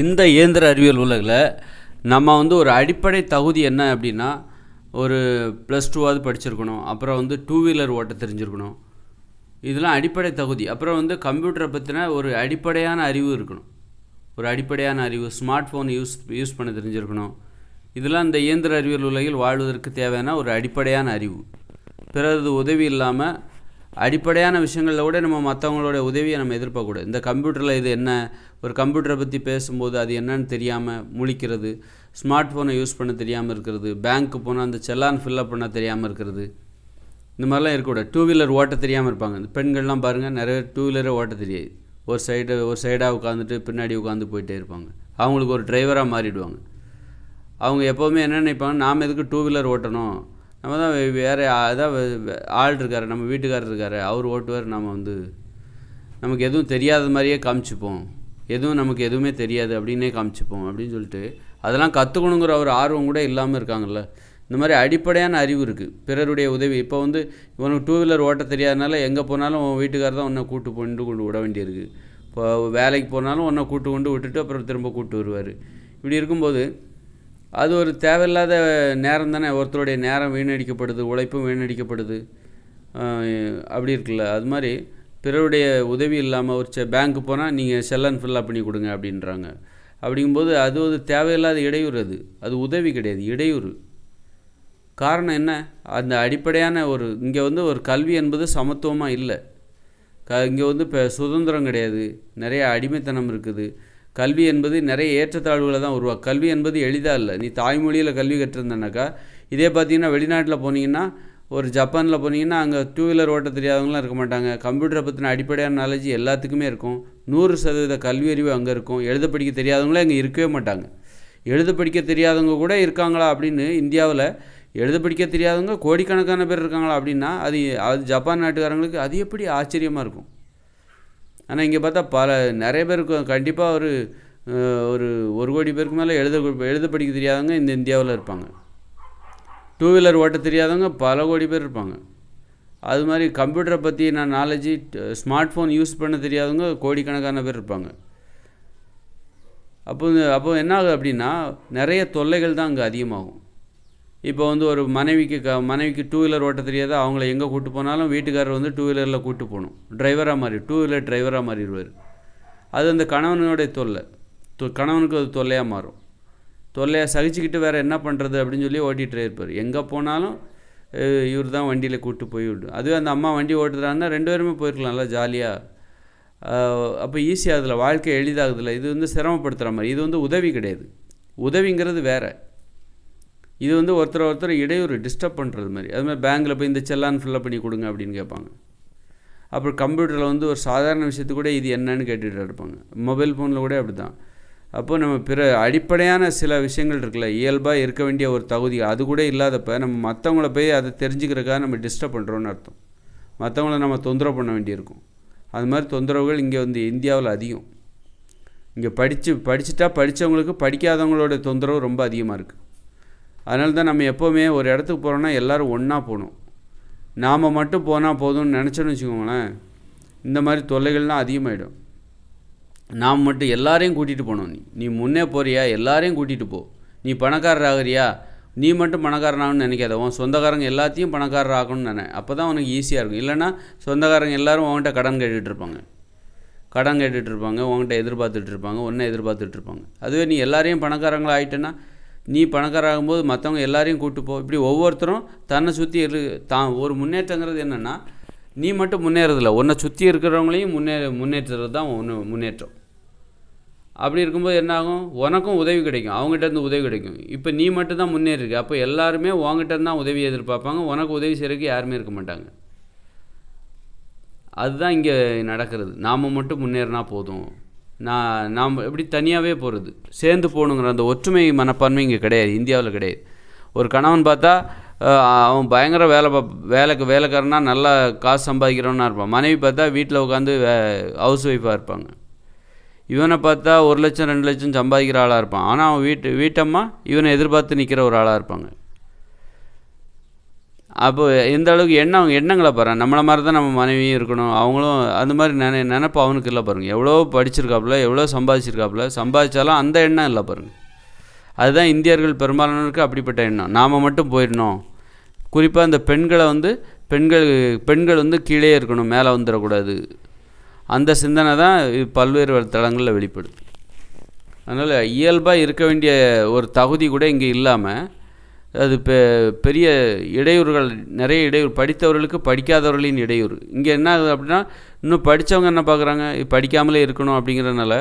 இந்த இயந்திர அறிவியல் உலகில் நம்ம வந்து ஒரு அடிப்படை தகுதி என்ன அப்படின்னா ஒரு ப்ளஸ் டூவாவது படிச்சிருக்கணும் அப்புறம் வந்து டூ வீலர் ஓட்ட தெரிஞ்சிருக்கணும். இதெல்லாம் அடிப்படை தகுதி. அப்புறம் வந்து கம்ப்யூட்டரை பற்றின ஒரு அடிப்படையான அறிவு இருக்கணும். ஒரு அடிப்படையான அறிவு ஸ்மார்ட் ஃபோன் யூஸ் யூஸ் பண்ண தெரிஞ்சிருக்கணும். இதெல்லாம் இந்த இயந்திர அறிவியல் உலகில் வாழ்வதற்கு தேவையான ஒரு அடிப்படையான அறிவு. பிறகு உதவி இல்லாமல் அடிப்படையான விஷயங்களில் கூட நம்ம மற்றவங்களோட உதவியை நம்ம எதிர்பார்க்கக்கூடாது இந்த கம்ப்யூட்டரில் இது என்ன? ஒரு கம்ப்யூட்டரை பற்றி பேசும்போது அது என்னன்னு தெரியாமல் முழிக்கிறது ஸ்மார்ட் ஃபோனை யூஸ் பண்ண தெரியாமல் இருக்கிறது பேங்க்கு போனால் அந்த செல்லான் ஃபில்லப் பண்ண தெரியாமல் இருக்கிறது. இந்த மாதிரிலாம் இருக்கக்கூடாது. டூ வீலர் ஓட்ட தெரியாமல் இருப்பாங்க. இந்த பெண்கள்லாம் பாருங்கள் நிறைய டூ வீலரே ஓட்ட தெரியாது. ஒரு சைடு ஒரு சைடாக உட்காந்துட்டு பின்னாடி உட்காந்து போயிட்டே இருப்பாங்க. அவங்களுக்கு ஒரு டிரைவராக மாறிடுவாங்க. அவங்க எப்போவுமே என்ன நினைப்பாங்க? நாம் எதுக்கு டூ வீலர் ஓட்டணும்? நம்ம தான் வேறு அதான் ஆள் இருக்கார் நம்ம வீட்டுக்காரர் இருக்கார் அவர் ஓட்டுவார் நம்ம வந்து நமக்கு எதுவும் தெரியாத மாதிரியே காமிச்சுப்போம். எதுவும் நமக்கு எதுவுமே தெரியாது அப்படின்னே காமிச்சுப்போம் அப்படின்னு சொல்லிட்டு அதெல்லாம் கற்றுக்கணுங்கிற ஒரு ஆர்வம் கூட இல்லாமல் இருக்காங்கல்ல. இந்த மாதிரி அடிப்படையான அறிவு இருக்குது பிறருடைய உதவி. இப்போ வந்து இவனுக்கு டூ வீலர் ஓட்ட தெரியாதனால எங்கே போனாலும் உன் வீட்டுக்காரர் தான் உன்னை கூட்டு கொண்டு கொண்டு விட வேண்டியிருக்கு. இப்போ வேலைக்கு போனாலும் உன்னை கூட்டு கொண்டு விட்டுட்டு அப்புறம் திரும்ப கூட்டு வருவார். இப்படி இருக்கும்போது அது ஒரு தேவையில்லாத நேரம் தானே. ஒருத்தருடைய நேரம் வீணடிக்கப்படுது உழைப்பும் வீணடிக்கப்படுது. அப்படி இருக்குல்ல. அது மாதிரி பிறருடைய உதவி இல்லாமல் ஒரு செ பேங்க்கு போனால் நீங்கள் செல்லன் ஃபில்லப் பண்ணி கொடுங்க அப்படின்றாங்க. அப்படிங்கும்போது அது ஒரு தேவையில்லாத இடையூறு அது. அது உதவி கிடையாது இடையூறு. காரணம் என்ன? அந்த அடிப்படையான ஒரு இங்கே வந்து ஒரு கல்வி என்பது சமத்துவமாக இல்லை. க இங்கே வந்து இப்போ சுதந்திரம் கிடையாது. நிறைய அடிமைத்தனம் இருக்குது. கல்வி என்பது நிறைய ஏற்றத்தாழ்வுகளை தான் உருவாக்கும் கல்வி என்பது எளிதாக இல்லை. நீ தாய்மொழியில் கல்வி கற்றுருந்தனாக்கா இதே பார்த்தீங்கன்னா வெளிநாட்டில் போனீங்கன்னா ஒரு ஜப்பானில் போனீங்கன்னா அங்கே டூ வீலர் ஓட்ட தெரியாதவங்களாம் இருக்க மாட்டாங்க. கம்ப்யூட்டரை பற்றின அடிப்படையான நாலேஜ் எல்லாத்துக்குமே இருக்கும். நூறு சதவீத கல்வி அறிவு அங்கே இருக்கும். எழுத படிக்க தெரியாதவங்களே அங்கே இருக்கவே மாட்டாங்க. எழுத படிக்க தெரியாதவங்க கூட இருக்காங்களா அப்படின்னு இந்தியாவில் எழுத படிக்க தெரியாதவங்க கோடிக்கணக்கான பேர் இருக்காங்களா அப்படின்னா அது அது ஜப்பான் நாட்டுக்காரங்களுக்கு அது எப்படி ஆச்சரியமாக இருக்கும். ஆனால் இங்கே பார்த்தா பல நிறைய பேருக்கு கண்டிப்பாக ஒரு ஒரு ஒரு கோடி பேருக்கு மேலே எழுத எழுத படிக்க தெரியாதவங்க இந்த இந்தியாவில் இருப்பாங்க. டூ வீலர் ஓட்ட தெரியாதவங்க பல கோடி பேர் இருப்பாங்க. அது மாதிரி கம்ப்யூட்டரை பற்றி நான் நாலேஜி ஸ்மார்ட் ஃபோன் யூஸ் பண்ண தெரியாதவங்க கோடிக்கணக்கான பேர் இருப்பாங்க. அப்போ அப்போ என்ன ஆகுது அப்படின்னா நிறைய தொல்லைகள் தான் அங்கே அதிகமாகும். இப்போ வந்து ஒரு மனைவிக்கு க மனைவிக்கு டூ வீலர் ஓட்ட தெரியாத? அவங்கள எங்கே கூட்டு போனாலும் வீட்டுக்காரர் வந்து டூ வீலரில் கூட்டு போகணும். டிரைவராக மாறி டூ வீலர் டிரைவராக மாறிடுவார். அது அந்த கணவனுடைய தொல்லை. தொ- கணவனுக்கு அது தொல்லையாக மாறும். தொல்லையாக சகிச்சுக்கிட்டு வேறு என்ன பண்ணுறது அப்படின்னு சொல்லி ஓட்டிகிட்டே இருப்பார். எங்கே போனாலும் இவர் தான் வண்டியில் கூப்பிட்டு போய் விடும் அதுவே அந்த அம்மா வண்டி ஓட்டுறாங்கன்னா ரெண்டு பேருமே போயிருக்கலாம்ல ஜாலியாக அப்போ ஈஸியாக அதில் வாழ்க்கை எளிதாகுதுல்ல. இது வந்து சிரமப்படுத்துகிற மாதிரி. இது வந்து உதவி கிடையாது. உதவிங்கிறது வேறு. இது வந்து ஒருத்தர் ஒருத்தர் இடையூறு டிஸ்டர்ப் பண்ணுறது மாதிரி. அதுமாதிரி பேங்க்கில் போய் இந்த செல்லான் ஃபில்லப் பண்ணி கொடுங்க அப்படின்னு கேட்பாங்க. அப்புறம் கம்ப்யூட்டரில் வந்து ஒரு சாதாரண விஷயத்து கூட இது என்னன்னு கேட்டுகிட்டு இருப்பாங்க. மொபைல் ஃபோனில் கூட அப்படி தான் அப்போ நம்ம பிற அடிப்படையான சில விஷயங்கள் இருக்குல்ல இயல்பாக இருக்க வேண்டிய ஒரு தகுதி அது கூட இல்லாதப்ப நம்ம மற்றவங்கள போய் அதை தெரிஞ்சுக்கிறக்காக நம்ம டிஸ்டர்ப் பண்ணுறோன்னு அர்த்தம். மற்றவங்கள நம்ம தொந்தரவு பண்ண வேண்டியிருக்கும். அது மாதிரி தொந்தரவுகள் இங்கே வந்து இந்தியாவில் அதிகம். இங்கே படித்து படிச்சுட்டா படித்தவங்களுக்கு படிக்காதவங்களோட தொந்தரவு ரொம்ப அதிகமாக இருக்குது அதனால தான் நம்ம எப்போவுமே ஒரு இடத்துக்கு போகிறோன்னா எல்லோரும் ஒன்றா போகணும். நாம் மட்டும் போனால் போதும்னு நினச்சோன்னு வச்சுக்கோங்களேன் இந்த மாதிரி தொல்லைகள்லாம் அதிகமாகிடும் நாம் மட்டும் எல்லாரையும் கூட்டிகிட்டு போகணும். நீ நீ முன்னே போறியா? எல்லாரையும் கூட்டிகிட்டு போ. நீ பணக்காரர் ஆகுறியா? நீ மட்டும் பணக்காரன் ஆகணும்னு நினைக்காத. உன் சொந்தக்காரங்க எல்லாத்தையும் பணக்காரர் ஆகணும்னு நினை. அப்போ தான் உனக்கு ஈஸியாக இருக்கும். இல்லைன்னா சொந்தக்காரங்க எல்லாரும் உன்கிட்ட கடன் கேட்டுகிட்டு இருப்பாங்க. கடன் கேட்டுகிட்டு இருப்பாங்க. உன்கிட்ட எதிர்பார்த்துட்டு இருப்பாங்க. ஒன்றை எதிர்பார்த்துட்டு இருப்பாங்க. அதுவே நீ எல்லாரையும் பணக்காரங்களாக ஆகிட்டேன்னா நீ பணக்காராகும் போது மற்றவங்க எல்லாரையும் கூப்பிட்டு போ. இப்படி ஒவ்வொருத்தரும் தன்னை சுற்றி இரு தான் ஒரு முன்னேற்றங்கிறது என்னென்னா நீ மட்டும் முன்னேறதில்ல. உன்னை சுற்றி இருக்கிறவங்களையும் முன்னே முன்னேற்றுறது தான் ஒன்று முன்னேற்றம். அப்படி இருக்கும்போது என்ன ஆகும் உனக்கும் உதவி கிடைக்கும். அவங்ககிட்ட இருந்து உதவி கிடைக்கும். இப்போ நீ மட்டும் தான் முன்னேறிருக்க. அப்போ எல்லாருமே உங்ககிட்ட தான் உதவி எதிர்பார்ப்பாங்க. உனக்கு உதவி செய்கிறதுக்கு யாருமே இருக்க மாட்டாங்க. அதுதான் இங்கே நடக்கிறது. நாம் மட்டும் முன்னேறினா போதும். நான் நாம் எப்படி தனியாகவே போகிறது சேர்ந்து போகணுங்கிற அந்த ஒற்றுமை மனப்பான்மை இங்கே கிடையாது இந்தியாவில் கிடையாது. ஒரு கணவன் பார்த்தா அவன் பயங்கர வேலை பா- வேலைக்கு வேலைக்காரனா நல்லா காசு சம்பாதிக்கிறவனா இருப்பான். மனைவி பார்த்தா வீட்டில் உட்காந்து ஹவுஸ் ஒய்ஃபாக இருப்பாங்க. இவனை பார்த்தா ஒரு லட்சம் ரெண்டு லட்சம் சம்பாதிக்கிற ஆளாக இருப்பான். ஆனால் அவன் வீட்டு வீட்டம்மா இவனை எதிர்பார்த்து நிற்கிற ஒரு ஆளாக இருப்பாங்க. அப்போ எந்த அளவுக்கு எண்ணம் அவங்க எண்ணங்களை பாரு நம்மளை மாதிரி தான் நம்ம மனைவியும் இருக்கணும். அவங்களும் அந்த மாதிரி நினை நினப்பு அவனுக்கு இல்லை பாருங்கள் எவ்வளோ படிச்சிருக்காப்புல எவ்வளோ சம்பாதிச்சிருக்காப்புல சம்பாதிச்சாலும் அந்த எண்ணம் இல்லை பாருங்கள் அதுதான் இந்தியர்கள் பெரும்பாலானோருக்கு அப்படிப்பட்ட எண்ணம். நாம் மட்டும் போயிடணும். குறிப்பாக இந்த பெண்களை வந்து பெண்கள் பெண்கள் வந்து கீழே இருக்கணும் மேலே வந்துடக்கூடாது. அந்த சிந்தனை தான் இது பல்வேறு தளங்களில் வெளிப்படுது. அதனால் இயல்பாக இருக்க வேண்டிய ஒரு தகுதி கூட இங்கே இல்லாமல் அது பெ பெரிய இடையூறுகள் நிறைய இடையூறு. படித்தவர்களுக்கு படிக்காதவர்களின் இடையூறு. இங்கே என்ன ஆகுது அப்படின்னா இன்னும் படித்தவங்க என்ன பார்க்குறாங்க படிக்காமலே இருக்கணும் அப்படிங்கிறதுனால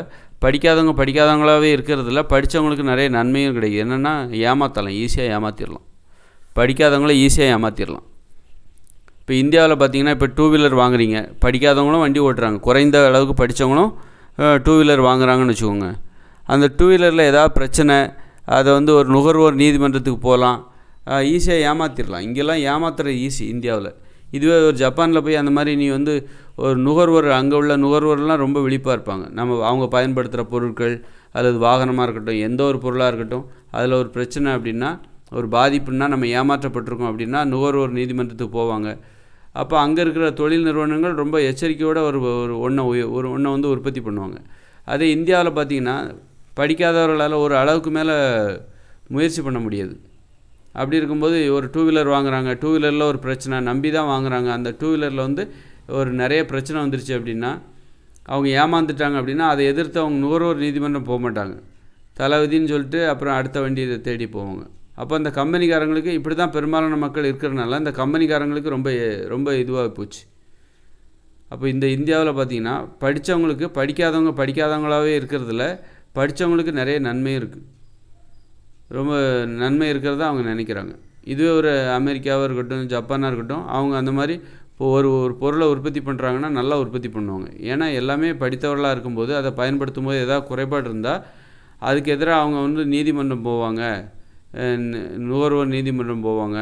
படிக்காதவங்க படிக்காதவங்களாகவே இருக்கிறதில்ல படித்தவங்களுக்கு நிறைய நன்மையும் கிடைக்குது. என்னென்னா ஏமாற்றலாம் ஈஸியாக ஏமாற்றிடலாம் படிக்காதவங்கள ஈஸியாக ஏமாற்றிடலாம் இப்போ இந்தியாவில் பார்த்தீங்கன்னா இப்போ டூ வீலர் வாங்குறீங்க. படிக்காதவங்களும் வண்டி ஓட்டுறாங்க. குறைந்த அளவுக்கு படித்தவங்களும் டூ வீலர் வாங்குறாங்கன்னு வச்சுக்கோங்க. அந்த டூ வீலரில் ஏதாவது பிரச்சனை அதை வந்து ஒரு நுகர்வோர் நீதிமன்றத்துக்கு போகலாம். ஈஸியாக ஏமாற்றிடலாம் இங்கெல்லாம் ஏமாத்துறது ஈஸி இந்தியாவில். இதுவே ஒரு ஜப்பானில் போய் அந்த மாதிரி நீ வந்து ஒரு நுகர்வோர் அங்கே உள்ள நுகர்வோர்லாம் ரொம்ப விழிப்பாக இருப்பாங்க. நம்ம அவங்க பயன்படுத்துகிற பொருட்கள் அல்லது வாகனமாக இருக்கட்டும் எந்த ஒரு பொருளாக இருக்கட்டும் அதில் ஒரு பிரச்சனை அப்படின்னா ஒரு பாதிப்புன்னா நம்ம ஏமாற்றப்பட்டிருக்கோம் அப்படின்னா நுகர்வோர் நீதிமன்றத்துக்கு போவாங்க. அப்போ அங்கே இருக்கிற தொழில் நிறுவனங்கள் ரொம்ப எச்சரிக்கையோடு ஒரு ஒரு ஒன்றை ஒரு ஒன்றை வந்து உற்பத்தி பண்ணுவாங்க. அதே இந்தியாவில் பார்த்திங்கன்னா படிக்காதவர்களால் ஒரு அளவுக்கு மேலே முயற்சி பண்ண முடியாது. அப்படி இருக்கும்போது ஒரு டூ வீலர் வாங்குறாங்க டூ வீலரில் ஒரு பிரச்சனை நம்பி தான் வாங்குறாங்க. அந்த டூ வீலரில் வந்து ஒரு நிறைய பிரச்சனை வந்துருச்சு அப்படின்னா அவங்க ஏமாந்துட்டாங்க அப்படின்னா அதை எதிர்த்து அவங்க நுகர்வோர் நீதிமன்றம் போக மாட்டாங்க. தளபதின்னு சொல்லிட்டு அப்புறம் அடுத்த வண்டியை தேடி போவாங்க. அப்போ அந்த கம்பெனிக்காரங்களுக்கு இப்படி தான் பெரும்பாலான மக்கள் இருக்கிறனால அந்த கம்பெனிக்காரங்களுக்கு ரொம்ப ரொம்ப இதுவாக போச்சு. அப்போ இந்த இந்தியாவில் பார்த்திங்கன்னா படித்தவங்களுக்கு படிக்காதவங்க படிக்காதவங்களாகவே இருக்கிறதுல படித்தவங்களுக்கு நிறைய நன்மை இருக்குது ரொம்ப நன்மை இருக்கிறதா அவங்க நினைக்கிறாங்க. இதுவே ஒரு அமெரிக்காவாக இருக்கட்டும் ஜப்பானாக இருக்கட்டும் அவங்க அந்த மாதிரி இப்போ ஒரு ஒரு பொருளை உற்பத்தி பண்ணுறாங்கன்னா நல்லா உற்பத்தி பண்ணுவாங்க. ஏன்னா எல்லாமே படித்தவர்களாக இருக்கும்போது அதை பயன்படுத்தும் போது எதாவது குறைபாடு இருந்தால் அதுக்கு எதிராக அவங்க வந்து நீதிமன்றம் போவாங்க. நுகர்வோர் நீதிமன்றம் போவாங்க.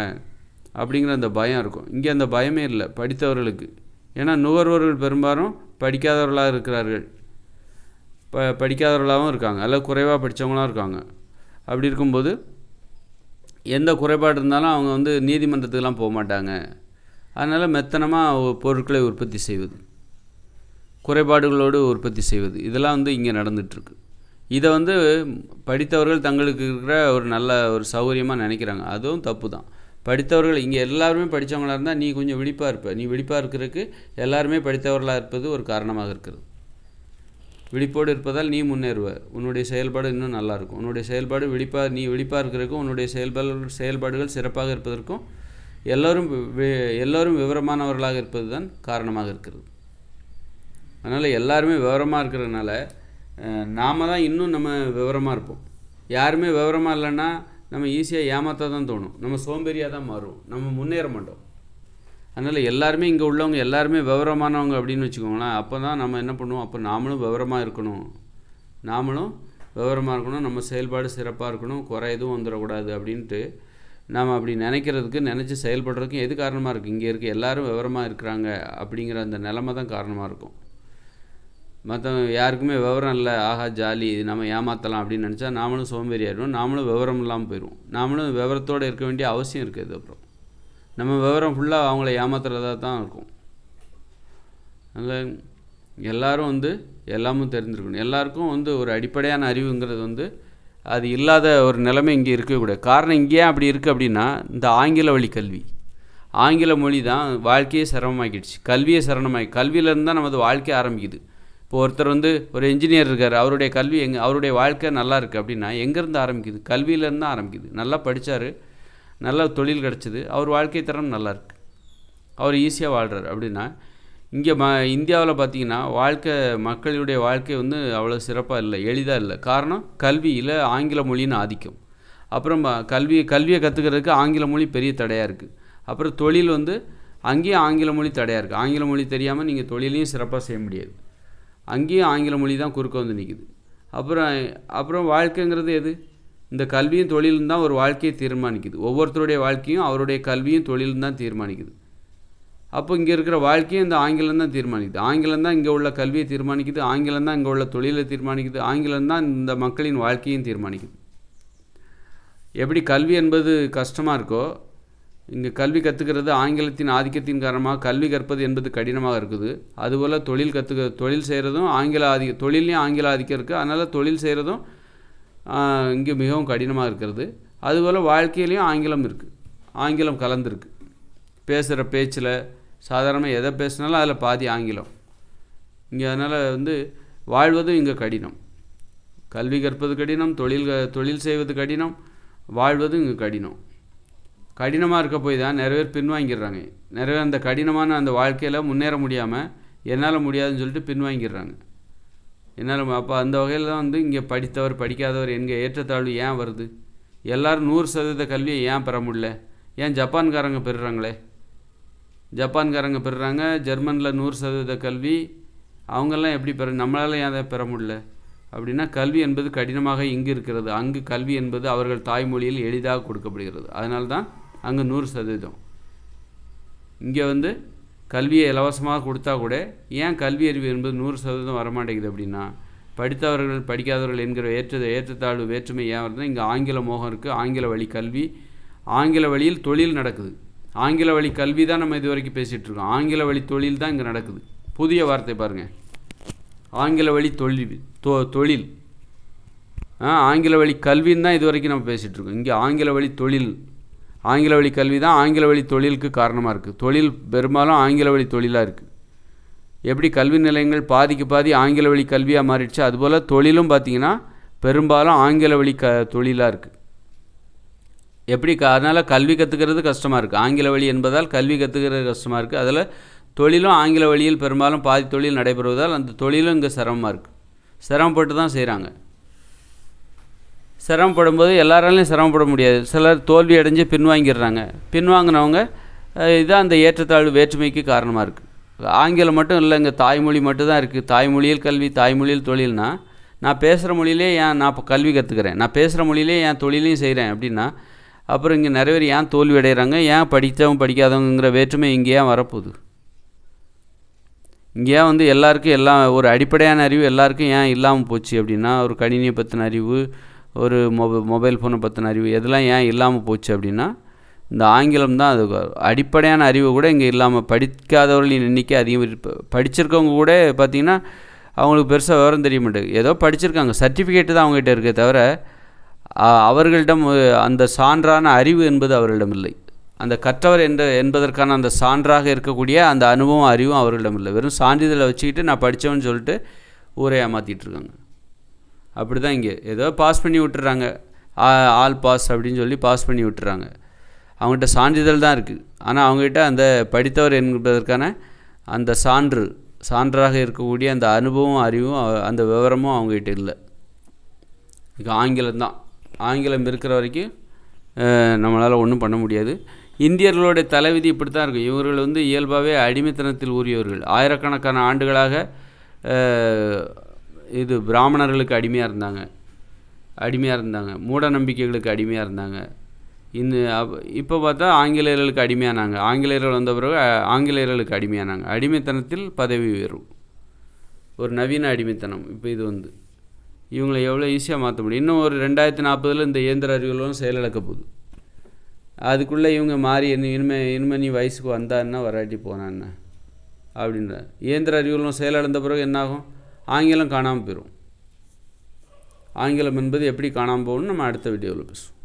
அப்படிங்கிற அந்த பயம் இருக்கும். இங்கே அந்த பயமே இல்லை படித்தவர்களுக்கு. ஏன்னா நுகர்வோர்கள் பெரும்பாலும் படிக்காதவர்களாக இருக்கிறார்கள். ப படிக்காதவர்களாகவும் இருக்காங்க. அல்லது குறைவாக படித்தவங்களாம் இருக்காங்க. அப்படி இருக்கும்போது எந்த குறைபாடு இருந்தாலும் அவங்க வந்து நீதிமன்றத்துக்கெலாம் போக மாட்டாங்க. அதனால் மெத்தனமாக பொருட்களை உற்பத்தி செய்வது. குறைபாடுகளோடு உற்பத்தி செய்வது. இதெல்லாம் வந்து இங்கே நடந்துகிட்ருக்கு இதை வந்து படித்தவர்கள் தங்களுக்கு இருக்கிற ஒரு நல்ல ஒரு சௌகரியமாக நினைக்கிறாங்க. அதுவும் தப்பு தான் படித்தவர்கள் இங்கே எல்லாருமே படித்தவங்களாக இருந்தால் நீ கொஞ்சம் விழிப்பாக இருப்ப. நீ விழிப்பாக இருக்கிறதுக்கு எல்லாருமே படித்தவர்களாக இருப்பது ஒரு காரணமாக இருக்கிறது. விழிப்போடு இருப்பதால் நீ முன்னேறுவ. உன்னுடைய செயல்பாடு இன்னும் நல்லாயிருக்கும் உன்னுடைய செயல்பாடு விழிப்பாக நீ விழிப்பாக இருக்கிறதுக்கும் உன்னுடைய செயல்பாடு செயல்பாடுகள் சிறப்பாக இருப்பதற்கும் எல்லோரும் எல்லோரும் விவரமானவர்களாக இருப்பது தான் காரணமாக இருக்கிறது. அதனால் எல்லாருமே விவரமாக இருக்கிறதுனால நாம் தான் இன்னும் நம்ம விவரமாக இருப்போம். யாருமே விவரமாக இல்லைன்னா நம்ம ஈஸியாக ஏமாற்ற தான் தோணும். நம்ம சோம்பேறியாக தான் மாறுவோம். நம்ம முன்னேற மாட்டோம். அதனால் எல்லாருமே இங்கே உள்ளவங்க எல்லாருமே விவரமானவங்க அப்படின்னு வச்சுக்கோங்களேன். அப்போ தான் நம்ம என்ன பண்ணுவோம்? அப்போ நாமளும் விவரமாக இருக்கணும். நாமளும் விவரமாக இருக்கணும். நம்ம செயல்பாடு சிறப்பாக இருக்கணும். குறை எதுவும் வந்துடக்கூடாது அப்படின்ட்டு நாம் அப்படி நினைக்கிறதுக்கு நினச்சி செயல்படுறதுக்கும் எது காரணமாக இருக்குது இங்கே இருக்க எல்லோரும் விவரமாக இருக்கிறாங்க அப்படிங்கிற அந்த நிலமை தான் காரணமாக இருக்கும். மற்ற யாருக்குமே விவரம் இல்லை. ஆஹா ஜாலி இது நம்ம ஏமாற்றலாம் அப்படின்னு நினச்சா நாமளும் சோம்பேறி ஆகிடும் நாமளும் விவரம் இல்லாமல் போயிடுவோம். நாமளும் விவரத்தோடு இருக்க வேண்டிய அவசியம் இருக்குது அப்புறம். நம்ம விவரம் ஃபுல்லாக அவங்கள ஏமாத்துறதா தான் இருக்கும். அதில் எல்லோரும் வந்து எல்லாமும் தெரிஞ்சிருக்கணும். எல்லாருக்கும் வந்து ஒரு அடிப்படையான அறிவுங்கிறது வந்து அது இல்லாத ஒரு நிலைமை இங்கே இருக்கக்கூடாது காரணம் இங்கேயே அப்படி இருக்குது அப்படின்னா இந்த ஆங்கில வழி கல்வி. ஆங்கில மொழி தான் வாழ்க்கையே சிரமமாக்கிடுச்சு. கல்வியை சிரமமாகி கல்வியிலேருந்து தான் நமது வாழ்க்கை ஆரம்பிக்குது. இப்போ ஒருத்தர் வந்து ஒரு என்ஜினியர் இருக்கார் அவருடைய கல்வி எங்கே அவருடைய வாழ்க்கை நல்லா இருக்குது அப்படின்னா எங்கேருந்து ஆரம்பிக்குது? கல்வியிலேருந்து தான் ஆரம்பிக்குது. நல்லா படித்தார் நல்ல தொழில் கிடச்சிது. அவர் வாழ்க்கை தரம் நல்லாயிருக்கு அவர் ஈஸியாக வாழ்கிறார் அப்படின்னா இங்கே ம இந்தியாவில் பார்த்தீங்கன்னா வாழ்க்கை மக்களுடைய வாழ்க்கை வந்து அவ்வளோ சிறப்பாக இல்லை எளிதாக இல்லை. காரணம் கல்வியில் ஆங்கில மொழின்னு ஆதிக்கம். அப்புறம் கல்வி கல்வியை கற்றுக்கிறதுக்கு ஆங்கில மொழி பெரிய தடையாக இருக்குது அப்புறம் தொழில் வந்து அங்கேயும் ஆங்கில மொழி தடையாக இருக்குது ஆங்கில மொழி தெரியாமல் நீங்கள் தொழிலையும் சிறப்பாக செய்ய முடியாது. அங்கேயும் ஆங்கில மொழி தான் குறுக்க வந்து நிற்கிது அப்புறம் அப்புறம் வாழ்க்கைங்கிறது எது? இந்த கல்வியும் தொழிலும் தான் ஒரு வாழ்க்கையை தீர்மானிக்குது. ஒவ்வொருத்தருடைய வாழ்க்கையும் அவருடைய கல்வியும் தொழிலும் தான் தீர்மானிக்குது. அப்போ இங்கே இருக்கிற வாழ்க்கையும் இந்த ஆங்கிலம் தான் தீர்மானிக்குது. ஆங்கிலம் தான் இங்கே உள்ள கல்வியை தீர்மானிக்குது. ஆங்கிலம் தான் இங்கே உள்ள தொழிலை தீர்மானிக்குது. ஆங்கிலம் தான் இந்த மக்களின் வாழ்க்கையும் தீர்மானிக்குது. எப்படி கல்வி என்பது கஷ்டமாக இருக்கோ இங்கே கல்வி கற்றுக்கிறது ஆங்கிலத்தின் ஆதிக்கத்தின் காரணமாக கல்வி கற்பது என்பது கடினமாக இருக்குது. அதுபோல் தொழில் கற்றுக்க தொழில் செய்கிறதும் ஆங்கில ஆதிக்க தொழிலையும் ஆங்கில ஆதிக்கம் இருக்குது அதனால் தொழில் செய்கிறதும் இங்கே மிகவும் கடினமாக இருக்கிறது. அதுபோல் வாழ்க்கையிலையும் ஆங்கிலம் இருக்குது ஆங்கிலம் கலந்துருக்கு. பேசுகிற பேச்சில் சாதாரணமாக எதை பேசினாலும் அதில் பாதி ஆங்கிலம். இங்கே அதனால் வந்து வாழ்வதும் இங்கே கடினம். கல்வி கற்பது கடினம் தொழில் தொழில் செய்வது கடினம் வாழ்வதும் இங்கே கடினம். கடினமாக இருக்க போய் தான் நிறைய பேர் பின்வாங்கிடுறாங்க. நிறைய பேர் அந்த கடினமான அந்த வாழ்க்கையில் முன்னேற முடியாமல் என்னால் முடியாதுன்னு சொல்லிட்டு பின்வாங்கிடுறாங்க. என்னால் அப்போ அந்த வகையில் தான் வந்து இங்கே படித்தவர் படிக்காதவர் எங்கே ஏற்றத்தாழ்வு ஏன் வருது? எல்லோரும் நூறு சதவீத கல்வியை ஏன் பெற முடியல? ஏன் ஜப்பான்காரங்க பெறுறாங்களே? ஜப்பான்காரங்க பெறுறாங்க ஜெர்மனில் நூறு சதவீத கல்வி அவங்கெல்லாம் எப்படி பெற நம்மளால் ஏன் அதை பெற முடியல? அப்படின்னா கல்வி என்பது கடினமாக இங்கு இருக்கிறது. அங்கு கல்வி என்பது அவர்கள் தாய்மொழியில் எளிதாக கொடுக்கப்படுகிறது. அதனால்தான் அங்கே நூறு சதவீதம். இங்கே வந்து கல்வியை இலவசமாக கொடுத்தா கூட ஏன் கல்வி அறிவு என்பது நூறு சதவீதம் வரமாட்டேங்குது அப்படின்னா படித்தவர்கள் படிக்காதவர்கள் என்கிற ஏற்ற ஏற்றத்தாழ்வு வேற்றுமை ஏன் வருதுன்னா இங்கே ஆங்கில மோகம் இருக்குது ஆங்கில வழி கல்வி. ஆங்கில வழியில் தொழில் நடக்குது. ஆங்கில வழி கல்வி தான் நம்ம இது வரைக்கும் பேசிகிட்டு இருக்கோம். ஆங்கில வழி தொழில் தான் இங்கே நடக்குது. புதிய வார்த்தை பாருங்கள் ஆங்கில வழி தொழில் தொ தொழில். ஆங்கில வழி கல்வின்னு தான் இது வரைக்கும் நம்ம பேசிகிட்டு இருக்கோம். இங்கே ஆங்கில வழி தொழில் ஆங்கில வழி கல்வி தான் ஆங்கில வழி தொழிலுக்கு காரணமாக இருக்குது தொழில் பெரும்பாலும் ஆங்கில வழி தொழிலாக இருக்குது எப்படி கல்வி நிலையங்கள் பாதிக்கு பாதி ஆங்கில வழி கல்வியாக மாறிடுச்சு அதுபோல் தொழிலும் பார்த்திங்கன்னா பெரும்பாலும் ஆங்கில வழி க தொழிலாக இருக்குது எப்படி க அதனால் கல்வி கற்றுக்கிறது கஷ்டமாக இருக்குது ஆங்கில வழி என்பதால் கல்வி கற்றுக்கிறது கஷ்டமாக இருக்குது அதில் தொழிலும் ஆங்கில வழியில் பெரும்பாலும் பாதி தொழில் நடைபெறுவதால் அந்த தொழிலும் இங்கே சிரமமாக இருக்குது சிரமப்பட்டு தான் செய்கிறாங்க சிரமப்படும் போது எல்லாராலையும் சிரமப்பட முடியாது. சிலர் தோல்வி அடைஞ்சு பின்வாங்கிடுறாங்க பின்வாங்கினவங்க இதுதான் அந்த ஏற்றத்தாழ்வு வேற்றுமைக்கு காரணமாக இருக்குது ஆங்கிலம் மட்டும் இல்லை இங்கே தாய்மொழி மட்டும்தான் இருக்குது தாய்மொழியில் கல்வி தாய்மொழியில் தொழில்னா நான் பேசுகிற மொழியிலே ஏன் நான் இப்போ கல்வி கற்றுக்கிறேன் நான் பேசுகிற மொழியிலே ஏன் தொழிலையும் செய்கிறேன் அப்படின்னா அப்புறம் இங்கே நிறைய பேர் ஏன் தோல்வி அடைகிறாங்க ஏன் படித்தவங்க படிக்காதவங்கிற வேற்றுமை இங்கேயே வரப்போகுது. இங்கேயா வந்து எல்லாருக்கும் எல்லாம் ஒரு அடிப்படையான அறிவு எல்லாருக்கும் ஏன் இல்லாமல் போச்சு அப்படின்னா ஒரு கணினியை பற்றின அறிவு ஒரு மொப மொபைல் ஃபோனை பற்றின அறிவு இதெல்லாம் ஏன் இல்லாமல் போச்சு அப்படின்னா இந்த ஆங்கிலம் தான் அது அடிப்படையான அறிவு கூட இங்கே இல்லாமல் படிக்காதவர்களின் எண்ணிக்கை அதிகம் படிச்சிருக்கவங்க கூட பார்த்திங்கன்னா அவங்களுக்கு பெருசாக விவரம் தெரிய மாட்டேங்குது. ஏதோ படிச்சிருக்காங்க. சர்டிஃபிகேட்டு தான் அவங்ககிட்ட இருக்கே தவிர அவர்களிடம் அந்த சான்றான அறிவு என்பது அவர்களிடம் இல்லை. அந்த கற்றவர் என்ற என்பதற்கான அந்த சான்றாக இருக்கக்கூடிய அந்த அனுபவம் அறிவும் அவர்களிடம் இல்லை. வெறும் சான்றிதழை வச்சுக்கிட்டு நான் படித்தவன்னு சொல்லிட்டு ஊரை ஏமாற்றிட்டு இருக்காங்க. அப்படி தான் இங்கே. ஏதோ பாஸ் பண்ணி விட்டுறாங்க. ஆ- ஆல் பாஸ் அப்படின்னு சொல்லி பாஸ் பண்ணி விட்டுறாங்க. அவங்ககிட்ட சான்றிதழ் தான் இருக்குது ஆனால் அவங்ககிட்ட அந்த படித்தவர் என்பதற்கான அந்த சான்று சான்றாக இருக்கக்கூடிய அந்த அனுபவம் அறிவும் அந்த விவரமும் அவங்ககிட்ட இல்லை. இது ஆங்கிலம் தான். ஆங்கிலம் இருக்கிற வரைக்கும் நம்மளால் ஒன்றும் பண்ண முடியாது. இந்தியர்களுடைய தலைவிதி இப்படி தான் இருக்கும். இவர்கள் வந்து இயல்பாகவே அடிமைத்தனத்தில் ஊறியவர்கள். ஆயிரக்கணக்கான ஆண்டுகளாக இது பிராமணர்களுக்கு அடிமையாக இருந்தாங்க. அடிமையாக இருந்தாங்க. மூட நம்பிக்கைகளுக்கு அடிமையாக இருந்தாங்க. இந்த இப்போ பார்த்தா ஆங்கிலேயர்களுக்கு அடிமையானாங்க. ஆங்கிலேயர்கள் வந்த பிறகு ஆங்கிலேயர்களுக்கு அடிமையானாங்க. அடிமைத்தனத்தில் பதவி உயரும் ஒரு நவீன அடிமைத்தனம் இப்போ இது வந்து. இவங்களை எவ்வளோ ஈஸியாக மாற்ற முடியும்? இன்னும் ஒரு ரெண்டாயிரத்தி நாற்பதில் இந்த இயந்திர அறிவுகளும் செயலிழக்க போகுது. அதுக்குள்ளே இவங்க மாறி என்ன இனிமே இனிமே நீ வயசுக்கு வந்தான்னா வராட்டி போனான்னு அப்படின்ற இயந்திர அறிவுகளும் செயலிழந்த பிறகு என்னாகும்? ஆங்கிலம் காணாமல் போயிடும் ஆங்கிலம் என்பது எப்படி காணாமல் போகணும்னு நம்ம அடுத்த வீடியோவில் பேசுவோம்.